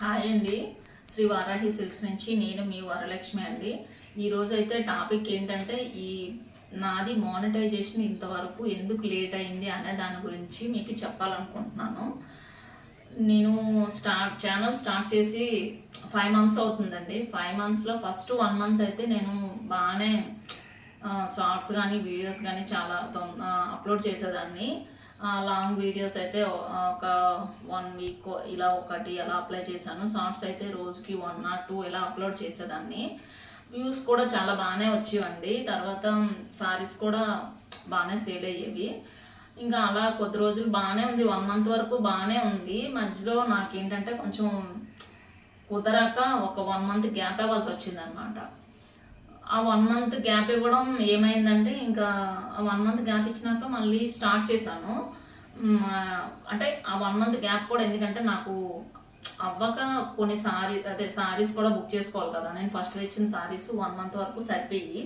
Hi అండి. Shri Varahi silks నుంచి నేను మీ వరలక్ష్మి అండి. ఈరోజు అయితే టాపిక్ ఏంటంటే ఈ నాది మానిటైజేషన్ ఇంతవరకు ఎందుకు లేట్ అయింది అనే దాని గురించి మీకు చెప్పాలనుకుంటున్నాను. నేను స్టార్ట్ ఛానల్ స్టార్ట్ చేసి ఫైవ్ మంత్స్ అవుతుందండి. ఫైవ్ మంత్స్లో ఫస్ట్ వన్ మంత్ అయితే నేను బాగానే షార్ట్స్ కానీ వీడియోస్ కానీ చాలా అప్లోడ్ చేసేదాన్ని. లాంగ్ వీడియోస్ అయితే ఒక వన్ వీక్ ఇలా ఒకటి అలా అప్లై చేశాను. షార్ట్స్ అయితే రోజుకి వన్ ఆర్ టూ ఇలా అప్లోడ్ చేసేదాన్ని. వ్యూస్ కూడా చాలా బాగానే వచ్చేవండి. తర్వాత సారీస్ కూడా బాగానే సేల్ అయ్యేవి. ఇంకా అలా కొద్ది రోజులు బాగానే ఉంది. వన్ మంత్ వరకు బాగానే ఉంది. మధ్యలో నాకేంటంటే కొంచెం కుదరక ఒక వన్ మంత్ గ్యాప్ అవ్వాల్సి వచ్చిందనమాట ఆ వన్ మంత్ గ్యాప్ ఇవ్వడం ఏమైందంటే ఇంకా ఆ వన్ మంత్ గ్యాప్ ఇచ్చినాక మళ్ళీ స్టార్ట్ చేశాను. అంటే ఆ వన్ మంత్ గ్యాప్ కూడా ఎందుకంటే నాకు అవ్వక కొన్ని సారీ అదే సారీస్ కూడా బుక్ చేసుకోవాలి కదా. నేను ఫస్ట్ ఇచ్చిన సారీస్ వన్ మంత్ వరకు సరిపోయి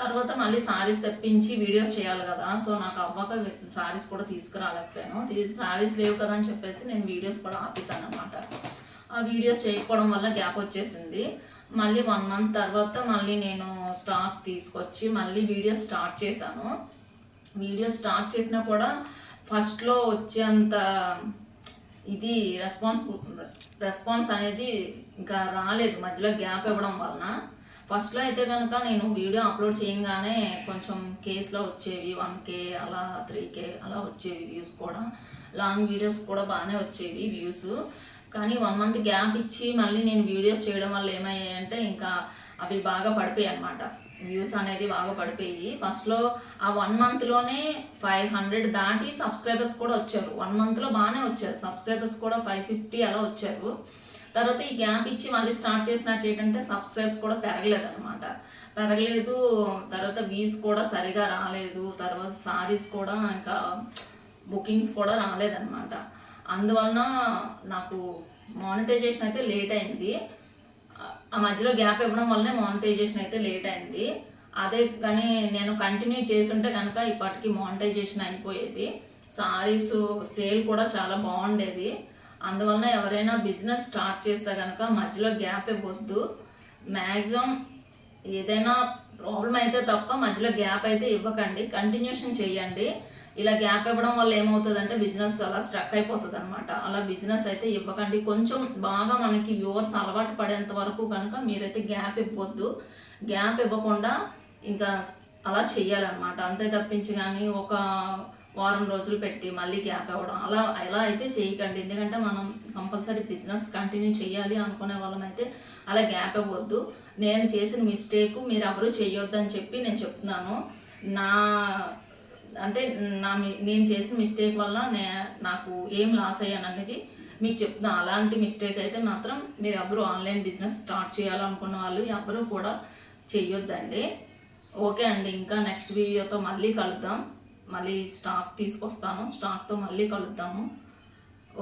తర్వాత మళ్ళీ సారీస్ తెప్పించి వీడియోస్ చేయాలి కదా. సో నాకు అవ్వక సారీస్ కూడా తీసుకురాలేకపోయాను. సారీస్ లేవు కదా అని చెప్పేసి నేను వీడియోస్ కూడా ఆపేసాను అనమాట ఆ వీడియోస్ చేయకపోవడం వల్ల గ్యాప్ వచ్చేసింది. మళ్ళీ వన్ మంత్ తర్వాత మళ్ళీ నేను స్టాక్ తీసుకొచ్చి మళ్ళీ వీడియోస్ స్టార్ట్ చేశాను. వీడియో స్టార్ట్ చేసినా కూడా ఫస్ట్లో వచ్చేంత ఇది రెస్పాన్స్ రెస్పాన్స్ అనేది ఇంకా రాలేదు. మధ్యలో గ్యాప్ ఇవ్వడం వలన. ఫస్ట్లో అయితే కనుక నేను వీడియో అప్లోడ్ చేయగానే కొంచెం కేస్లో వచ్చేవి వన్ కే అలా త్రీ కే అలా వచ్చేవి వ్యూస్ కూడా. లాంగ్ వీడియోస్ కూడా బాగానే వచ్చేవి వ్యూస్ కానీ వన్ మంత్ గ్యాప్ ఇచ్చి మళ్ళీ నేను వీడియోస్ చేయడం వల్ల ఏమయ్యాయంటే ఇంకా అవి బాగా పడిపోయాయి అనమాట వ్యూస్ అనేది బాగా పడిపోయి ఫస్ట్లో ఆ వన్ మంత్లోనే ఫైవ్ హండ్రెడ్ దాటి సబ్స్క్రైబర్స్ కూడా వచ్చారు. వన్ మంత్లో బాగానే వచ్చారు. సబ్స్క్రైబర్స్ కూడా ఫైవ్ ఫిఫ్టీ అలా వచ్చారు. తర్వాత ఈ గ్యాప్ ఇచ్చి మళ్ళీ స్టార్ట్ చేసినట్టు ఏంటంటే సబ్స్క్రైబ్స్ కూడా పెరగలేదు అనమాట పెరగలేదు. తర్వాత వ్యూస్ కూడా సరిగా రాలేదు. తర్వాత సారీస్ కూడా ఇంకా బుకింగ్స్ కూడా రాలేదన్నమాట అందువలన నాకు మానిటైజేషన్ అయితే లేట్ అయింది. ఆ మధ్యలో గ్యాప్ ఇవ్వడం వల్లనే మానిటైజేషన్ అయితే లేట్ అయింది. అదే కానీ నేను కంటిన్యూ చేస్తుంటే కనుక ఇప్పటికి మానిటైజేషన్ అయిపోయేది. సారీస్ సేల్ కూడా చాలా బాగుండేది. అందువలన ఎవరైనా బిజినెస్ స్టార్ట్ చేస్తే కనుక మధ్యలో గ్యాప్ ఇవ్వద్దు. మ్యాక్సిమం ఏదైనా ప్రాబ్లం అయితే తప్ప మధ్యలో గ్యాప్ అయితే ఇవ్వకండి. కంటిన్యూషన్ చేయండి. ఇలా గ్యాప్ ఇవ్వడం వల్ల ఏమవుతుందంటే బిజినెస్ అలా స్ట్రక్ అయిపోతుంది అనమాట అలా బిజినెస్ అయితే ఇవ్వకండి. కొంచెం బాగా మనకి వ్యూవర్స్ అలవాటు పడేంత వరకు కనుక మీరైతే గ్యాప్ ఇవ్వద్దు. గ్యాప్ ఇవ్వకుండా ఇంకా అలా చెయ్యాలన్నమాట. అంతే తప్పించి కానీ ఒక వారం రోజులు పెట్టి మళ్ళీ గ్యాప్ ఇవ్వడం. అలా ఎలా అయితే చేయకండి. ఎందుకంటే మనం కంపల్సరీ బిజినెస్ కంటిన్యూ చేయాలి అనుకునే వాళ్ళం అయితే అలా గ్యాప్ ఇవ్వద్దు. నేను చేసిన మిస్టేక్ మీరు ఎవరు చేయొద్దు అని చెప్పి నేను చెప్తున్నాను. నా అంటే నా నేను చేసిన మిస్టేక్ వల్ల నే నాకు ఏం లాస్ అయ్యాను అనేది మీకు చెప్తున్నా. అలాంటి మిస్టేక్ అయితే మాత్రం మీరు ఎవరు ఆన్లైన్ బిజినెస్ స్టార్ట్ చేయాలనుకున్న వాళ్ళు ఎవరు కూడా చెయ్యొద్దండి. ఓకే అండి ఇంకా నెక్స్ట్ వీడియోతో మళ్ళీ కలుద్దాం. మళ్ళీ స్టాక్ తీసుకొస్తాను. స్టాక్తో మళ్ళీ కలుద్దాము.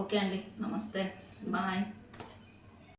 ఓకే అండి నమస్తే. బాయ్